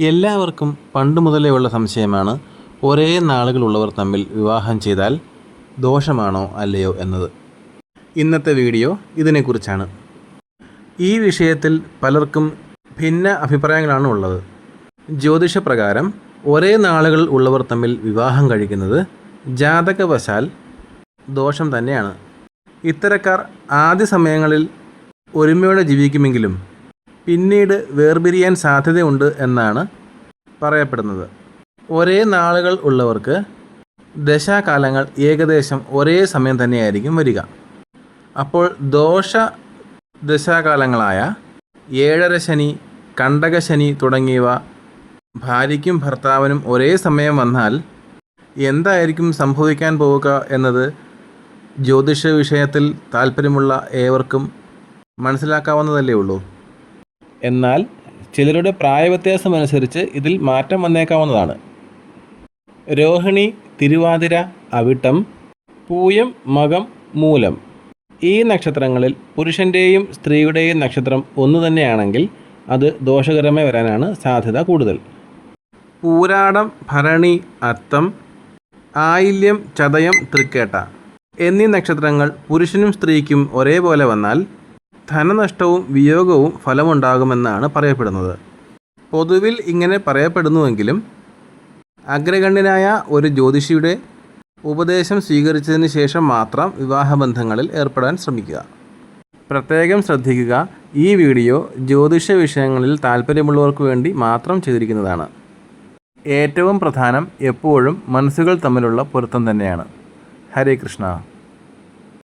എല്ലാവർക്കും പണ്ട് മുതലേ ഉള്ള സംശയമാണ് ഒരേ നാളുകളുള്ളവർ തമ്മിൽ വിവാഹം ചെയ്താൽ ദോഷമാണോ അല്ലയോ എന്നത്. ഇന്നത്തെ വീഡിയോ ഇതിനെക്കുറിച്ചാണ്. ഈ വിഷയത്തിൽ പലർക്കും ഭിന്ന അഭിപ്രായങ്ങളാണ് ഉള്ളത്. ജ്യോതിഷപ്രകാരം ഒരേ നാളുകൾ ഉള്ളവർ തമ്മിൽ വിവാഹം കഴിക്കുന്നത് ജാതകവശാൽ ദോഷം തന്നെയാണ്. ഇത്തരക്കാർ ആദ്യ സമയങ്ങളിൽ ഒരുമയോടെ ജീവിക്കുമെങ്കിലും പിന്നീട് വേർപിരിയാൻ സാധ്യതയുണ്ട് എന്നാണ് പറയപ്പെടുന്നത്. ഒരേ നാളുകൾ ഉള്ളവർക്ക് ദശാകാലങ്ങൾ ഏകദേശം ഒരേ സമയം തന്നെയായിരിക്കും വരിക. അപ്പോൾ ദോഷ ദശാകാലങ്ങളായ ഏഴര ശനി കണ്ടകശനി തുടങ്ങിയവ ഭാര്യയ്ക്കും ഭർത്താവിനും ഒരേ സമയം വന്നാൽ എന്തായിരിക്കും സംഭവിക്കാൻ പോവുക എന്നത് ജ്യോതിഷ വിഷയത്തിൽ താല്പര്യമുള്ള ഏവർക്കും മനസ്സിലാക്കാവുന്നതല്ലേ ഉള്ളൂ. എന്നാൽ ചിലരുടെ പ്രായവ്യത്യാസം അനുസരിച്ച് ഇതിൽ മാറ്റം വന്നേക്കാവുന്നതാണ്. രോഹിണി തിരുവാതിര അവിട്ടം പൂയം മകം മൂലം. ഈ നക്ഷത്രങ്ങളിൽ പുരുഷന്റെയും സ്ത്രീയുടെയും നക്ഷത്രം ഒന്നു തന്നെയാണെങ്കിൽ അത് ദോഷകരമായി വരാനാണ് സാധ്യത കൂടുതൽ. പൂരാടം ഭരണി അത്തം ആയില്യം ചതയം തൃക്കേട്ട എന്നീ നക്ഷത്രങ്ങൾ പുരുഷനും സ്ത്രീക്കും ഒരേപോലെ വന്നാൽ ധനനഷ്ടവും വിയോഗവും ഫലമുണ്ടാകുമെന്നാണ് പറയപ്പെടുന്നത്. പൊതുവിൽ ഇങ്ങനെ പറയപ്പെടുന്നുവെങ്കിലും അഗ്രഗണ്യനായ ഒരു ജ്യോതിഷിയുടെ ഉപദേശം സ്വീകരിച്ചതിന് ശേഷം മാത്രം വിവാഹബന്ധങ്ങളിൽ ഏർപ്പെടാൻ ശ്രമിക്കുക. പ്രത്യേകം ശ്രദ്ധിക്കുക ഈ വീഡിയോ ജ്യോതിഷ വിഷയങ്ങളിൽ താല്പര്യമുള്ളവർക്ക് വേണ്ടി മാത്രം ചെയ്തിരിക്കുന്നതാണ്. ഏറ്റവും പ്രധാനം എപ്പോഴും മനസ്സുകൾ തമ്മിലുള്ള പൊരുത്തം തന്നെയാണ്. ഹരേ കൃഷ്ണ.